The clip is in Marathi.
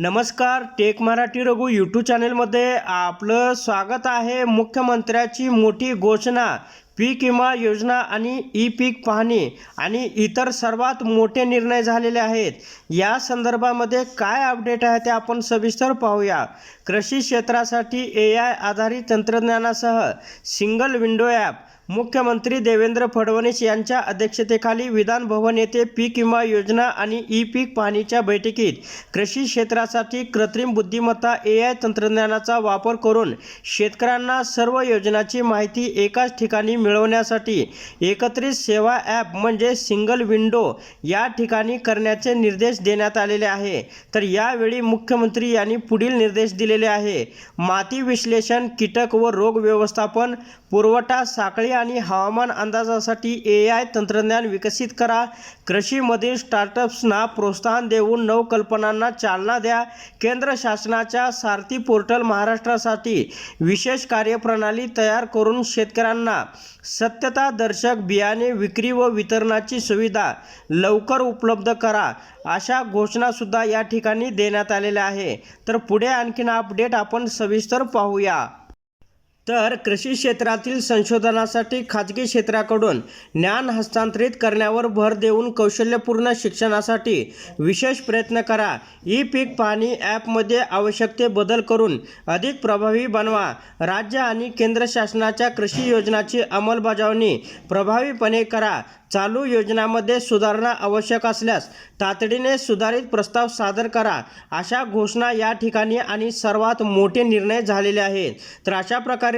नमस्कार टेक मराठी रघु यूट्यूब चॅनेलमध्ये आपलं स्वागत आहे. मुख्यमंत्र्याची मोठी घोषणा पीक विमा योजना आणि ई पीक पाहणी आणि इतर सर्वात मोठे निर्णय झालेले आहेत. या संदर्भामध्ये काय अपडेट आहे ते आपण सविस्तर पाहूया. कृषी क्षेत्रासाठी ए आय आधारित तंत्रज्ञानासह सिंगल विंडो ॲप मुख्यमंत्री देवेंद्र फडणवीस यांच्या अध्यक्षतेखाली विधान भवन येथे पीक विमा योजना आणि ई पीक पाहणीच्या बैठकीत कृषी क्षेत्रासाठी कृत्रिम बुद्धिमत्ता ए आय तंत्रज्ञानाचा वापर करून शेतकऱ्यांना सर्व योजनांची माहिती एकाच ठिकाणी मिळवण्यासाठी एकत्रित सेवा ॲप म्हणजे सिंगल विंडो या ठिकाणी करण्याचे निर्देश देण्यात आलेले आहे. तर यावेळी मुख्यमंत्री यांनी पुढील निर्देश दिलेले आहे. माती विश्लेषण कीटक व रोग व्यवस्थापन पुरवठा साखळी आणि हवामान अंदाजासाठी ए आय तंत्रज्ञान विकसित करा. कृषीमधील स्टार्टअप्सना प्रोत्साहन देऊन नवकल्पनांना चालना द्या. केंद्र शासनाच्या सारथी पोर्टल महाराष्ट्रासाठी विशेष कार्यप्रणाली तयार करून शेतकऱ्यांना सत्यतादर्शक बियाणे विक्री व वितरणाची सुविधा लवकर उपलब्ध करा अशा घोषणासुद्धा या ठिकाणी देण्यात आलेल्या आहे. तर पुढे आणखीन अपडेट आपण सविस्तर पाहूया. तर कृषी क्षेत्रातील संशोधनासाठी खाजगी क्षेत्राकडून ज्ञान हस्तांतरित करण्यावर भर देऊन कौशल्यपूर्ण शिक्षणासाठी विशेष प्रयत्न करा. ई पीक पाहणी ॲपमध्ये आवश्यक ते बदल करून अधिक प्रभावी बनवा. राज्य आणि केंद्र शासनाच्या कृषी योजनाची अंमलबजावणी प्रभावीपणे करा. चालू योजनामध्ये सुधारणा आवश्यक असल्यास तातडीने सुधारित प्रस्ताव सादर करा. अशा घोषणा या ठिकाणी आणि सर्वात मोठे निर्णय झालेले आहेत. तर अशा प्रकारे